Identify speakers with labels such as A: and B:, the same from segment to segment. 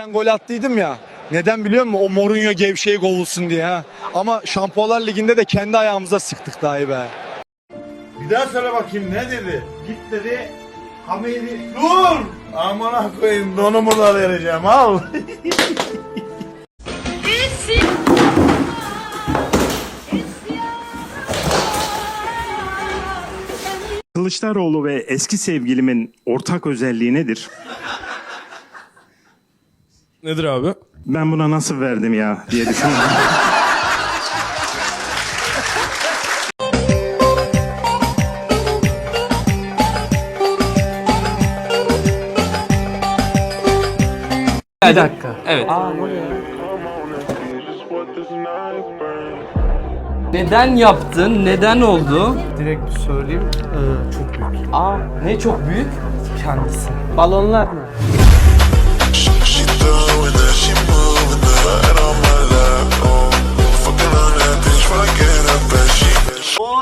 A: ben gol attıydım ya. Neden biliyor musun? O Mourinho gevşeyi kovulsun diye ha. Ama Şampiyonlar Ligi'nde de kendi ayağımıza sıktık dahi be.
B: Bir daha söyle bakayım ne dedi? Git dedi. Hamidi dur. Amına koyayım donumu da vereceğim al.
C: Kılıçdaroğlu ve eski sevgilimin ortak özelliği nedir?
D: Nedir abi?
C: Ben buna nasıl verdim ya diye düşünüyorum.
E: Bir dakika. Evet. Neden yaptın? Neden oldu?
F: Direkt söyleyeyim ee, çok büyük.
E: Aa, ne çok büyük?
F: Kendisi. Balonlar mı?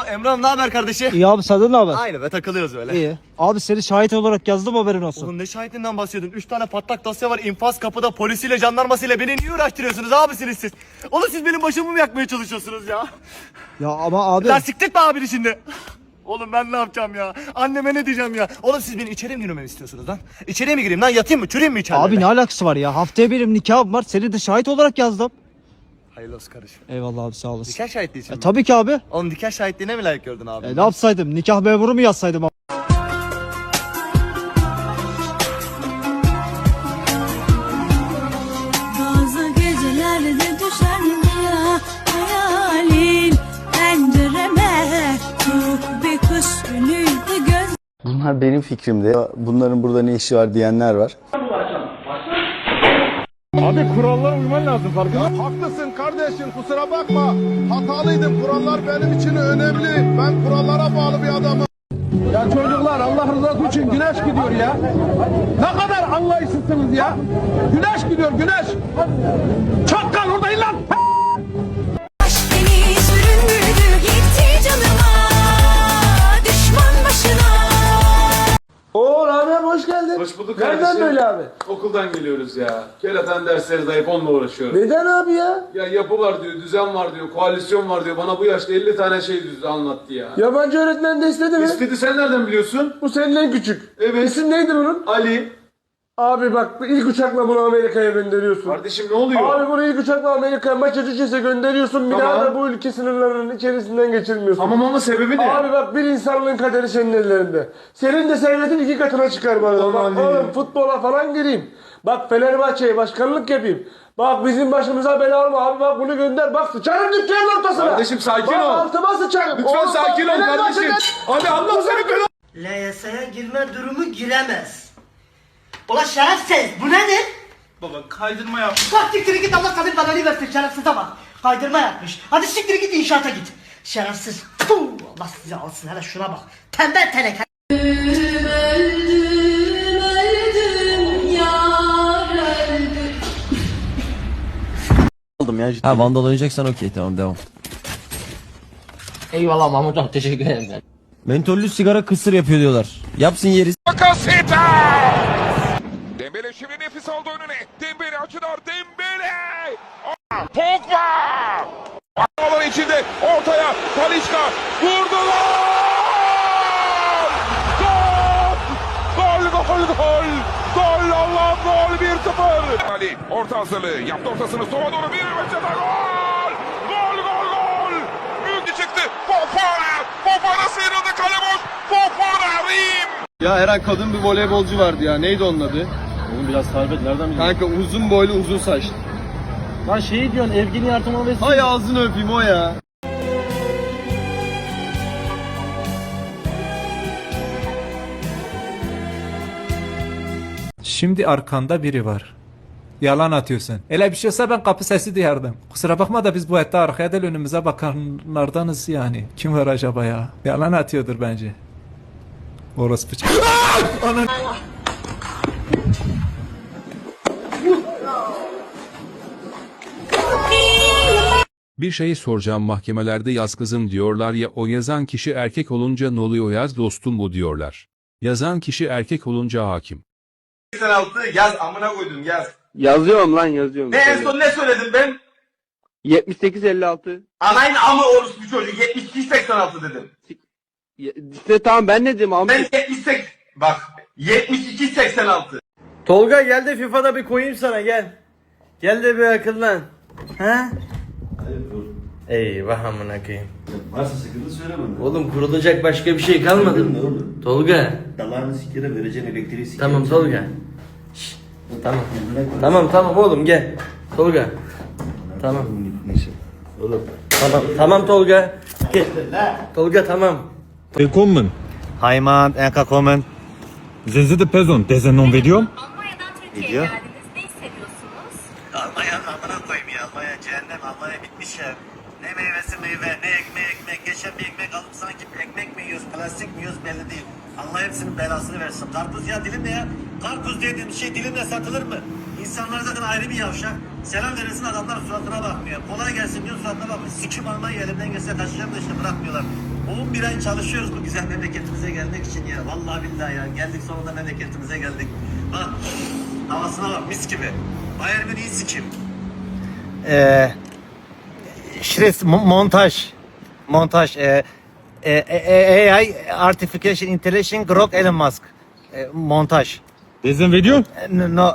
G: She.
A: O Emrah'ım ne haber kardeşi?
H: İyi abi senden ne haber?
A: Aynı be takılıyoruz öyle.
H: İyi. Abi seni şahit olarak yazdım haberin olsun.
A: Oğlum ne şahitinden bahsediyordun? 3 tane patlak dosya var. infaz kapıda polisiyle jandarmasıyla beni niye uğraştırıyorsunuz abisiniz siz? Oğlum siz benim başımı mı yakmaya çalışıyorsunuz ya?
H: Ya ama abi
A: Lan siktirtme abini şimdi. Oğlum ben ne yapacağım ya? Anneme ne diyeceğim ya? Oğlum siz beni içeri mi girmemi istiyorsunuz lan? İçeriye mi gireyim lan? Yatayım mı? Çürüyeyim mi içeride?
H: abi ne alakası var ya? Haftaya benim nikahım var. Seni de şahit olarak yazdım.
A: Hayırlı olsun kardeşim.
H: Eyvallah abi sağ olasın.
A: Nikah şahitliği için
H: E,
A: mi?
H: tabii ki abi.
A: Oğlum nikah şahitliğine mi layık gördün abi?
H: E, ne yapsaydım? Nikah memuru mu yazsaydım abi?
I: Bazı gecelerde düşer ya hayalin pencereme Soğuk bir kış günüydü göz
J: Bunlar benim fikrimdi. Bunların burada ne işi var diyenler var.
B: Haklısın kardeşim kusura bakma. Hatalıydım kurallar benim için önemli. Ben kurallara bağlı bir adamım. Ya çocuklar Allah rızası için güneş gidiyor ya. Ne kadar anlayışsızsınız ya. Güneş gidiyor güneş. Çakkal oradayım lan.
F: Hoş
D: bulduk
F: Nereden
D: kardeşim.
F: böyle abi?
D: Okuldan geliyoruz ya. Keratan dersleri dayıp onunla uğraşıyorum.
F: Neden abi ya?
D: Ya yapı var diyor, düzen var diyor, koalisyon var diyor. Bana bu yaşta 50 tane şey düz anlattı ya.
F: Yabancı öğretmen de istedi mi?
D: İstedi sen nereden biliyorsun?
F: Bu senin en küçük.
D: Evet.
F: İsim neydi bunun?
D: Ali.
F: Abi bak ilk uçakla bunu Amerika'ya gönderiyorsun.
D: Kardeşim ne oluyor?
F: Abi bunu ilk uçakla Amerika'ya Massachusetts'e gönderiyorsun. Bir
D: Tamam.
F: daha da bu ülke sınırlarının içerisinden geçirmiyorsun.
D: Tamam ama sebebi ne?
F: Abi bak bir insanlığın kaderi senin ellerinde. Senin de servetin iki katına çıkar bana.
D: Tamam
F: bak oğlum futbola falan gireyim. Bak Fenerbahçe'ye başkanlık yapayım. Bak bizim başımıza bela olma abi bak bunu gönder. Bak sıçarım dükkanın ortasına.
D: Kardeşim sakin
F: bak,
D: ol.
F: altıma sıçarım.
D: Lütfen
F: Oğlum,
D: sakin ol kardeşim. Abi Allah seni belanı.
K: LYS'ye girme durumu giremez. Ulan şerefsiz bu nedir?
B: Baba kaydırma yap.
K: Bak siktir git Allah kadın belanı versin şerefsize bak. Kaydırma yapmış. Hadi siktir git inşaata git. Şerefsiz. Puh, Allah sizi alsın hele şuna bak. Tembel teneke.
E: Ha vandal oynayacaksan okey tamam devam.
K: Eyvallah Mahmut teşekkür ederim.
E: Mentollü sigara kısır yapıyor diyorlar. Yapsın yeri.
G: Dembele şimdi nefis aldı önüne. Dembele açılar Dembele. Pogba. Alan içinde ortaya Talişka vurdu gol! Gol! Gol gol gol! Gol Allah'ım gol 1-0. Ali orta hazırlığı yaptı ortasını sola doğru bir metrede gol! Gol gol gol! Müthiş çıktı. Fofana! Fofana sıyrıldı kale boş. Fofana Rim!
A: Ya Eren kadın bir voleybolcu vardı ya. Neydi onun adı?
H: Oğlum biraz tarif et nereden
A: Kanka uzun boylu uzun saçlı.
H: Lan şey diyorsun Evgeni Yartıman ve
A: Hay ağzını öpeyim o ya.
L: Şimdi arkanda biri var. Yalan atıyorsun. Öyle bir şey olsa ben kapı sesi duyardım. Kusura bakma da biz bu hayatta arkaya değil önümüze bakanlardanız yani. Kim var acaba ya? Yalan atıyordur bence. Orospu ç-
G: Bir şey soracağım mahkemelerde yaz kızım diyorlar ya o yazan kişi erkek olunca ne oluyor yaz dostum bu diyorlar. Yazan kişi erkek olunca hakim.
B: 86 yaz amına koydum yaz.
M: Yazıyorum lan yazıyorum.
N: Ne en son ne söyledim ben?
M: 78-56.
N: Anayın amı orospu çocuk 72-86 dedim.
M: İşte tamam ben ne dedim ama.
N: Ben 78 bak 72-86.
O: Tolga gel de FIFA'da bir koyayım sana gel. Gel de bir akıllan. He? Eyvah amına koyayım.
N: Varsa sıkıntı söyle bana.
O: Oğlum kurulacak başka bir şey kalmadı.
N: Ne oğlum?
O: Tolga.
N: Dalarını sikere vereceğin elektriği sikere.
O: Tamam Tolga. Tamam. Tamam tamam oğlum gel. Tolga. Tamam.
N: Oğlum.
O: Tamam tamam Tolga. Gel. Tolga tamam.
P: Willkommen.
N: Heimat, Enka kommen.
P: Sie sind die Person, der non veriyorum.
Q: Almanya'dan Türkiye'ye
N: Gidiyor.
Q: geldiniz. Ne hissediyorsunuz?
N: Almanya'nın amına koyayım ya. Almanya cehennem. Almanya bitmiş ya. Ne meyvesi meyve, ne ekmeği ekmek. Geçen bir ekmek alıp sanki ekmek mi yiyoruz, plastik mi yiyoruz belli değil. Allah hepsinin belasını versin. Karpuz ya dilim ne ya? Karpuz dediğin şey dilimle satılır mı? İnsanlar zaten ayrı bir yavşak. Selam verirsin adamlar suratına bakmıyor. Kolay gelsin diyor suratına bakmıyor. Sikim Almanya elimden gelse kaçacağım da işte bırakmıyorlar. 11 ay çalışıyoruz bu güzel memleketimize gelmek için ya. Vallahi billahi ya. Geldik sonunda memleketimize geldik. Bak havasına bak mis gibi. Bayern Münih'i sikim. Eee Şires montaj montaj e, e, e, AI Artificial Intelligence Grok Elon Musk e, montaj
P: sind veriyorum.
N: E, no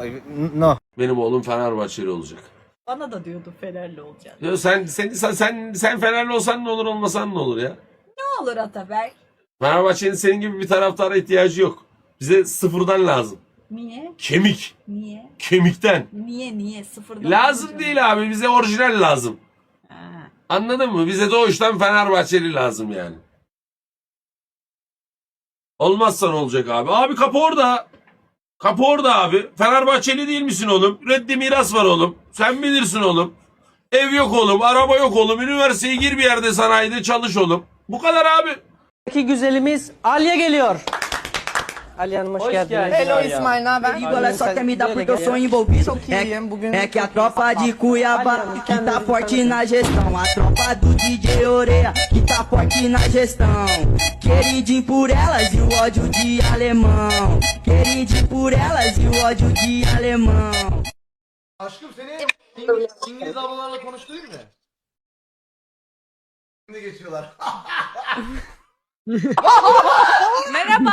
N: no
R: Benim oğlum Fenerbahçeli olacak.
J: Bana da diyordu Fenerli olacaksın.
R: Ya sen sen sen sen, sen Fenerli olsan ne olur olmasan ne olur ya?
J: Ne olur Ataberk?
R: Fenerbahçe'nin senin gibi bir taraftara ihtiyacı yok. Bize sıfırdan lazım.
J: Niye?
R: Kemik.
J: Niye?
R: Kemikten.
J: Niye niye sıfırdan?
R: Lazım değil abi. Bize orijinal lazım. Anladın mı? Bize doğuştan Fenerbahçeli lazım yani. Olmazsa ne olacak abi? Abi kapı orada. Kapı orada abi. Fenerbahçeli değil misin oğlum? Reddi miras var oğlum. Sen bilirsin oğlum. Ev yok oğlum. Araba yok oğlum. Üniversiteye gir bir yerde sanayide çalış oğlum. Bu kadar abi.
O: İki güzelimiz Alya geliyor. Hanım hoş, geldiniz.
J: Hello İsmail, ne haber?
O: Igual só quer me dar porque eu sou envolvido. É, é que a tropa de Cuiabá que tá forte na gestão. A tropa do DJ Oreia que tá forte na gestão. Queridinho por elas e o ódio de alemão. Queridinho por elas e o ódio de alemão.
N: Aşkım seni İngiliz, İngiliz ablalarla konuşturayım mı? Şimdi geçiyorlar.
Q: Merhaba.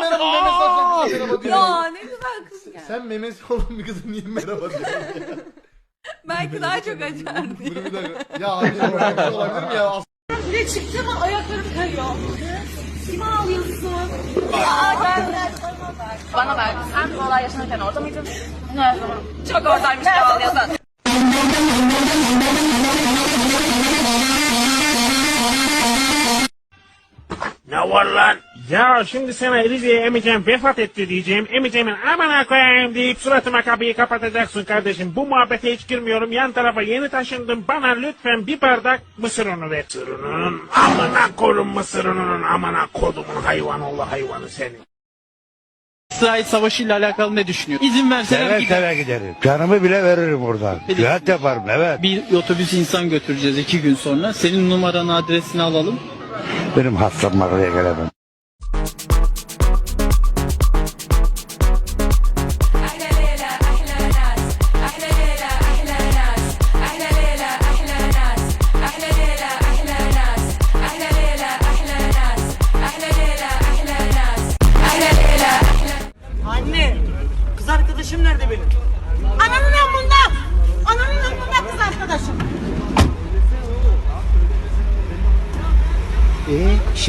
N: Merhaba merhaba
Q: ya ne güzel kız ya.
N: Sen memesi olan bir kızın niye merhaba diyorsun?
Q: Belki daha çok açar diye.
N: Dur bir dakika. Ya abi şey olabilir mi ya?
Q: Bile çıktı mı ayaklarım kayıyor. Kime ağlıyorsun? Ya ben Bana bak. Sen bu olay yaşanırken orada mıydın? Ne? Çok oradaymış ağlıyorsun.
M: Ya şimdi sana Rize'ye emicem vefat etti diyeceğim. Emicemin amına koyayım deyip suratıma kapıyı kapatacaksın kardeşim. Bu muhabbete hiç girmiyorum. Yan tarafa yeni taşındım. Bana lütfen bir bardak mısır unu ver. Mısır ununun amına korum mısır ununun amına kodumun hayvan oğlu hayvanı seni.
E: İsrail Savaşı ile alakalı ne düşünüyor? İzin verseler gider.
K: giderim. Canımı bile veririm oradan. Cihat yaparım evet.
E: Bir otobüs insan götüreceğiz iki gün sonra. Senin numaranı adresini alalım.
K: Benim hastam oraya gelemem.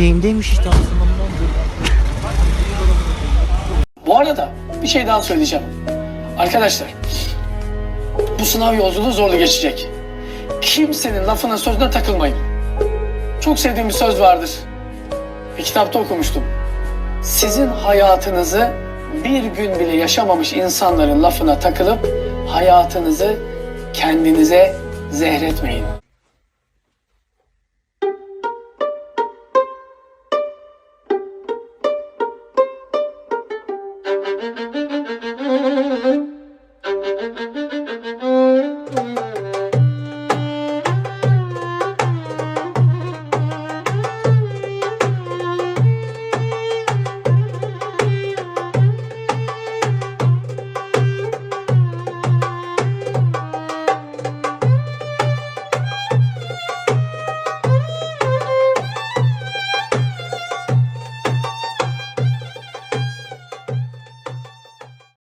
J: Şeyimdeymiş işte aslında.
M: Bu arada bir şey daha söyleyeceğim. Arkadaşlar bu sınav yolculuğu zorlu geçecek. Kimsenin lafına sözüne takılmayın. Çok sevdiğim bir söz vardır. Bir kitapta okumuştum. Sizin hayatınızı bir gün bile yaşamamış insanların lafına takılıp hayatınızı kendinize zehretmeyin.